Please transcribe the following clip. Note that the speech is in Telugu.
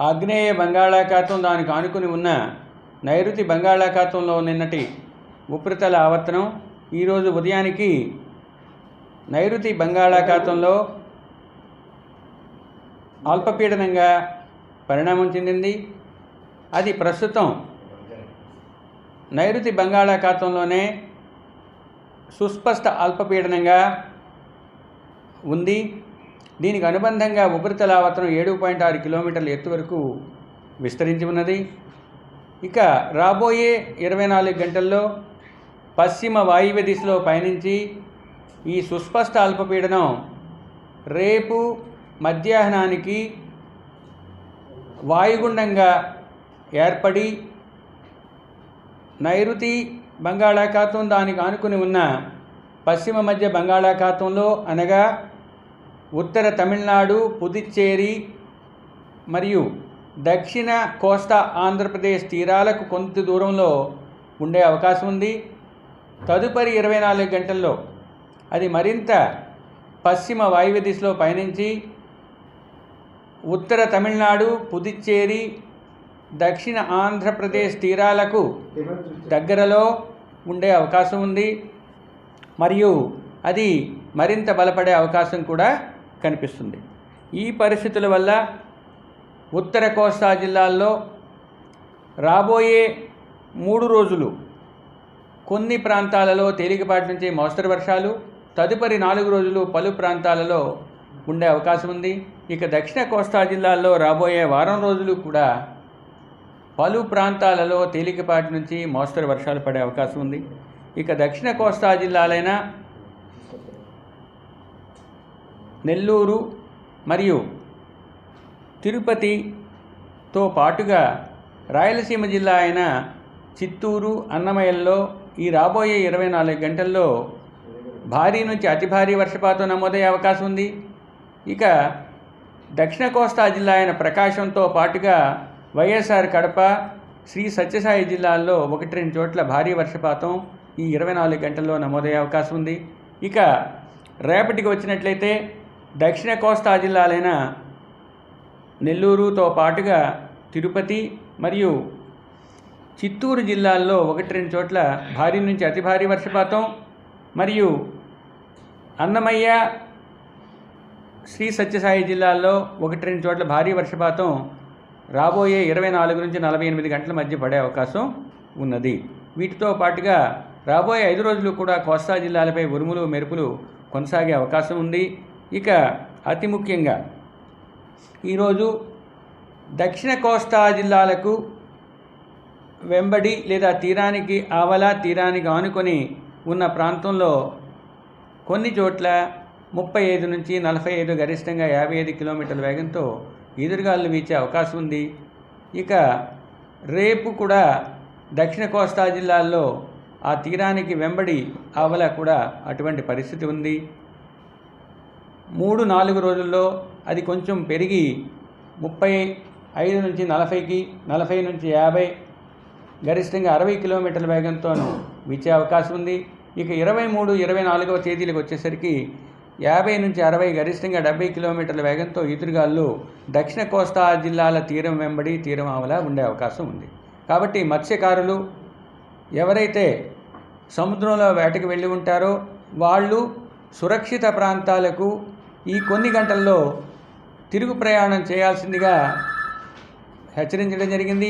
ఆగ్నేయ బంగాళాఖాతం దానికి ఆనుకుని ఉన్న నైరుతి బంగాళాఖాతంలో నిన్నటి ఉపరితల ఆవర్తనం ఈరోజు ఉదయానికి నైరుతి బంగాళాఖాతంలో అల్పపీడనంగా పరిణామం చెందింది. అది ప్రస్తుతం నైరుతి బంగాళాఖాతంలోనే సుస్పష్ట అల్పపీడనంగా ఉంది. దీనికి అనుబంధంగా ఉపరితల ఏడు పాయింట్ ఆరు కిలోమీటర్ల ఎత్తు వరకు విస్తరించి ఉన్నది. ఇక రాబోయే ఇరవై నాలుగు గంటల్లో పశ్చిమ వాయువ్య దిశలో పయనించి ఈ సుస్పష్ట అల్పపీడనం రేపు మధ్యాహ్నానికి వాయుగుండంగా ఏర్పడి నైరుతి బంగాళాఖాతం దానికి ఆనుకుని ఉన్న పశ్చిమ మధ్య బంగాళాఖాతంలో అనగా ఉత్తర తమిళనాడు పుదుచ్చేరి మరియు దక్షిణ కోస్తా ఆంధ్రప్రదేశ్ తీరాలకు కొంత దూరంలో ఉండే అవకాశం ఉంది. తదుపరి ఇరవై నాలుగు గంటల్లో అది మరింత పశ్చిమ వాయువ్య దిశలో పయనించి ఉత్తర తమిళనాడు పుదుచ్చేరి దక్షిణ ఆంధ్రప్రదేశ్ తీరాలకు దగ్గరలో ఉండే అవకాశం ఉంది. మరియు అది మరింత బలపడే అవకాశం కూడా కనిపిస్తుంది. ఈ పరిస్థితుల వల్ల ఉత్తర కోస్తా జిల్లాల్లో రాబోయే మూడు రోజులు కొన్ని ప్రాంతాలలో తేలికపాటి నుంచి మోస్తరు వర్షాలు తదుపరి నాలుగు రోజులు పలు ప్రాంతాలలో ఉండే అవకాశం ఉంది. ఇక దక్షిణ కోస్తా జిల్లాల్లో రాబోయే వారం రోజులు కూడా పలు ప్రాంతాలలో తేలికపాటి నుంచి మోస్తరు వర్షాలు పడే అవకాశం ఉంది. ఇక దక్షిణ కోస్తా జిల్లాలైన నెల్లూరు మరియు తిరుపతితో పాటుగా రాయలసీమ జిల్లా అయిన చిత్తూరు అన్నమయ్యలో ఈ రాబోయే ఇరవై నాలుగు గంటల్లో భారీ నుంచి అతి భారీ వర్షపాతం నమోదయ్యే అవకాశం ఉంది. ఇక దక్షిణ కోస్తా జిల్లా అయిన ప్రకాశంతో పాటుగా వైఎస్ఆర్ కడప శ్రీ సత్యసాయి జిల్లాల్లో ఒకటి రెండు చోట్ల భారీ వర్షపాతం ఈ ఇరవై నాలుగు గంటల్లో నమోదయ్యే అవకాశం ఉంది. ఇక రేపటికి వచ్చినట్లయితే దక్షిణ కోస్తా జిల్లాలైన నెల్లూరుతో పాటుగా తిరుపతి మరియు చిత్తూరు జిల్లాల్లో ఒకటి రెండు చోట్ల భారీ నుంచి అతి భారీ వర్షపాతం మరియు అన్నమయ్య శ్రీ సత్యసాయి జిల్లాల్లో ఒకటి రెండు చోట్ల భారీ వర్షపాతం రాబోయే ఇరవై నాలుగు నుంచి నలభై ఎనిమిది గంటల మధ్య పడే అవకాశం ఉన్నది. వీటితో పాటుగా రాబోయే ఐదు రోజులు కూడా కోస్తా జిల్లాలపై ఉరుములు మెరుపులు కొనసాగే అవకాశం ఉంది. ఇక అతి ముఖ్యంగా ఈరోజు దక్షిణ కోస్తా జిల్లాలకు వెంబడి లేదా తీరానికి ఆవల తీరానికి ఆనుకొని ఉన్న ప్రాంతంలో కొన్ని చోట్ల ముప్పై ఐదు నుంచి నలభై ఐదు గరిష్టంగా యాభై ఐదు కిలోమీటర్ల వేగంతో ఎదురుగాలు వీచే అవకాశం ఉంది. ఇక రేపు కూడా దక్షిణ కోస్తా జిల్లాల్లో ఆ తీరానికి వెంబడి ఆవల కూడా అటువంటి పరిస్థితి ఉంది. మూడు నాలుగు రోజుల్లో అది కొంచెం పెరిగి ముప్పై ఐదు నుంచి నలభైకి నలభై నుంచి యాభై గరిష్టంగా అరవై కిలోమీటర్ల వేగంతోనూ వీచే అవకాశం ఉంది. ఇక ఇరవై మూడు ఇరవై నాలుగవ తేదీలకు వచ్చేసరికి యాభై నుంచి అరవై గరిష్టంగా డెబ్బై కిలోమీటర్ల వేగంతో ఈదురుగాలు దక్షిణ కోస్తా జిల్లాల తీరం వెంబడి తీరం ఆవల ఉండే అవకాశం ఉంది. కాబట్టి మత్స్యకారులు ఎవరైతే సముద్రంలో వేటకు వెళ్ళి ఉంటారో వాళ్ళు సురక్షిత ప్రాంతాలకు ఈ కొన్ని గంటల్లో తిరుగు ప్రయాణం చేయాల్సిందిగా హెచ్చరించడం జరిగింది.